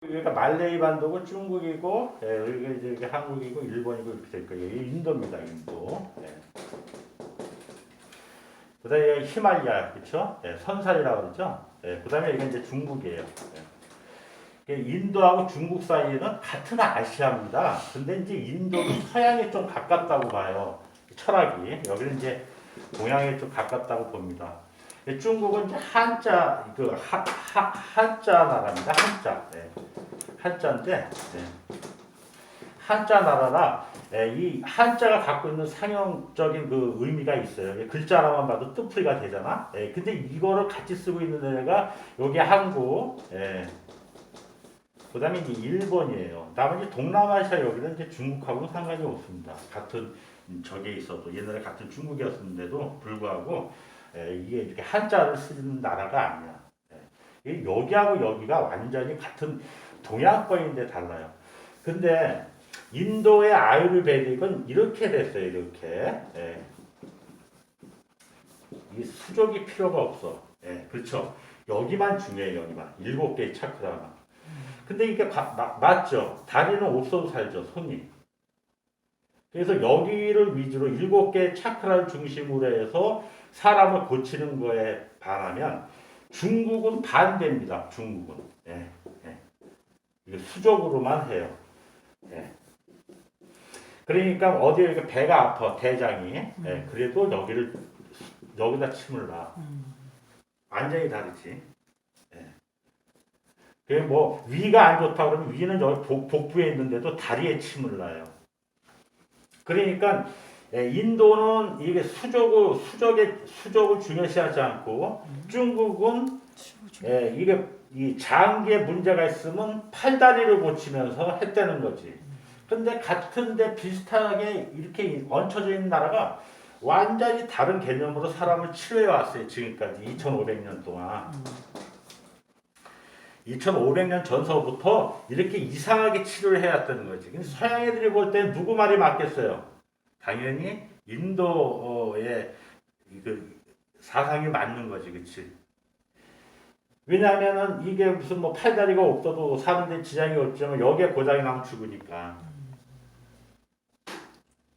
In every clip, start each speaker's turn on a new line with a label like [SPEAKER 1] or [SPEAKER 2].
[SPEAKER 1] 그러니까 말레이 반도고 중국이고 예, 여기가 이제 이게 한국이고 일본이고 이렇게 될 거예요. 이게 인도입니다, 인도. 예. 그다음에 히말리아 그렇죠? 예, 선살이라고 그러죠. 예, 그다음에 이게 이제 중국이에요. 예. 인도하고 중국 사이에는 같은 아시아입니다. 근데 이제 인도는 서양에 좀 가깝다고 봐요. 철학이 여기는 이제 동양에 좀 가깝다고 봅니다. 예, 중국은 이제 한자 그 하, 하, 한자 나라입니다. 한자. 예. 한자인데 예. 한자 나라라 예, 이 한자가 갖고 있는 상형적인 그 의미가 있어요. 예, 글자 하나만 봐도 뜻풀이가 되잖아. 예, 근데 이거를 같이 쓰고 있는 애가 여기 한국, 예. 그다음에 이제 일본이에요. 나머지 동남아시아 여기는 이제 중국하고는 상관이 없습니다. 같은 적에 있어도 옛날에 같은 중국이었는데도 불구하고 예, 이게 이렇게 한자를 쓰는 나라가 아니야. 여기하고 여기가 완전히 같은 동양권인데 달라요. 근데 인도의 아유르베딕은 이렇게 됐어요. 이렇게. 예. 이 수족이 필요가 없어. 예, 그렇죠. 여기만 중요해요. 여기만. 일곱 개의 차크라만. 근데 이게 가- 마- 맞죠. 다리는 없어도 살죠. 손이. 그래서 여기를 위주로 일곱 개의 차크라를 중심으로 해서 사람을 고치는 거에 반하면 중국은 반대입니다. 중국은. 예, 수적으로만 해요. 예. 그러니까 어디에 이렇게 배가 아파 대장이 예, 그래도 여기를 여기다 침을 놔. 완전히 다르지. 예. 그게 뭐 위가 안 좋다 그러면 위는 여기 복, 복부에 있는데도 다리에 침을 놔요. 그러니까 예, 인도는 이게 수족을 수족의 수족을 중요시하지 않고 중국은 예, 이게 이 장기에 문제가 있으면 팔다리를 고치면서 했다는 거지. 근데 같은데 비슷하게 이렇게 얹혀져 있는 나라가 완전히 다른 개념으로 사람을 치료해 왔어요. 지금까지 2,500년 동안. 2,500년 전서부터 이렇게 이상하게 치료를 해왔다는 거지. 서양 애들이 볼 때 누구 말이 맞겠어요? 당연히 인도의 그 사상이 맞는 거지, 그치? 왜냐하면은 이게 무슨 뭐 팔다리가 없어도 사는데 지장이 없지만 여기에 고장이 나면 죽으니까.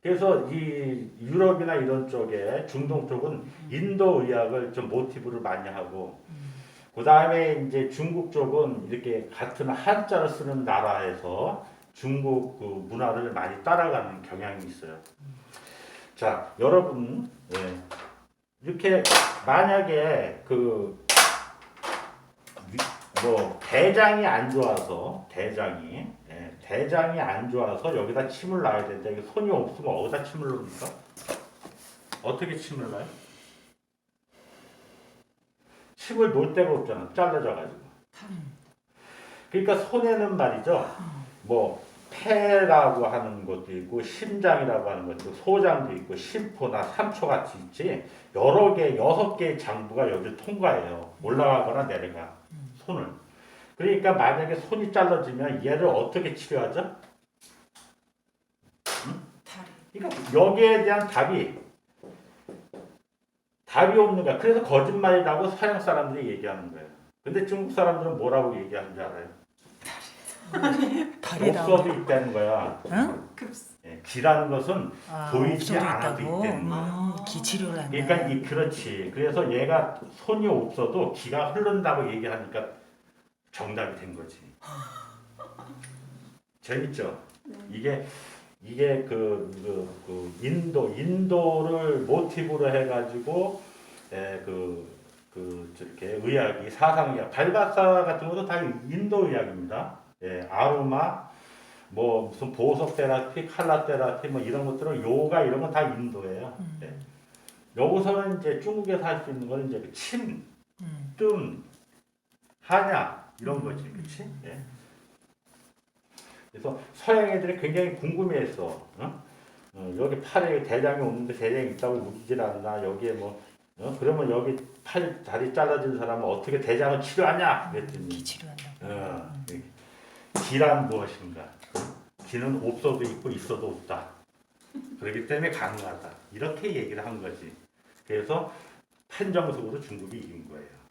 [SPEAKER 1] 그래서 이 유럽이나 이런 쪽에 중동 쪽은 인도 의학을 좀 모티브를 많이 하고 그 다음에 이제 중국 쪽은 이렇게 같은 한자를 쓰는 나라에서 중국 그 문화를 많이 따라가는 경향이 있어요. 자, 여러분, 예. 이렇게 만약에 그 위- 뭐 대장이 안 좋아서 대장이 예, 대장이 안 좋아서 여기다 침을 놔야 된다. 이게 손이 없으면 어디다 침을 놓습니까? 어떻게 침을 놔요? 침을 놓을 데가 없잖아. 잘라져 가지고. 그러니까 손에는 말이죠. 뭐 폐라고 하는 것도 있고 심장이라고 하는 것도 있고 소장도 있고 심포나 삼초 같이 있지 여러 개 여섯 개의 장부가 여기 통과해요. 올라가거나 내려가. 손을. 그러니까 만약에 손이 잘라지면 얘를 어떻게 치료하죠? 그러니까 여기에 대한 답이 답이 없는 거야. 그래서 거짓말이라고 서양 사람들이 얘기하는 거예요. 근데 중국 사람들은 뭐라고 얘기하는지 알아요?
[SPEAKER 2] 다리라고.
[SPEAKER 1] 없어도 있다는 거야
[SPEAKER 2] 응?
[SPEAKER 1] 예, 기라는 것은
[SPEAKER 2] 아,
[SPEAKER 1] 보이지 않아도
[SPEAKER 2] 있다고.
[SPEAKER 1] 있다는 거야.
[SPEAKER 2] 음, 기치료를 한다.
[SPEAKER 1] 그러니까 이 그렇지. 그래서 얘가 손이 없어도 기가 흐른다고 얘기하니까 정답이 된 거지. 재밌죠? 이게 이게 그, 그, 그 인도 인도를 모티브로 해가지고 에, 그, 그 저렇게 의학이 사상의학 발바사 같은 것도 다 인도 의학입니다. 예, 아로마 뭐 무슨 보석 테라피, 칼라 테라피 뭐 이런 것들은 요가 이런 건 다 인도예요. 예. 여기서는 이제 중국에서 할 수 있는 건 이제 그 침,
[SPEAKER 2] 음.
[SPEAKER 1] 뜸, 한약 이런 거지, 그렇지? 예. 그래서 서양 애들이 굉장히 궁금해했어. 어? 어, 여기 팔에 대장이 없는데 대장이 있다고 우기질 않나? 여기에 뭐 어? 그러면 여기 팔 다리 잘라진 사람은 어떻게 대장을 치료하냐? 그랬더니
[SPEAKER 2] 기치료한다.
[SPEAKER 1] 어, 기란 무엇인가? 기는 없어도 있고 있어도 없다. 그렇기 때문에 가능하다. 이렇게 얘기를 한 거지. 그래서 판정적으로 중국이 이긴 거예요.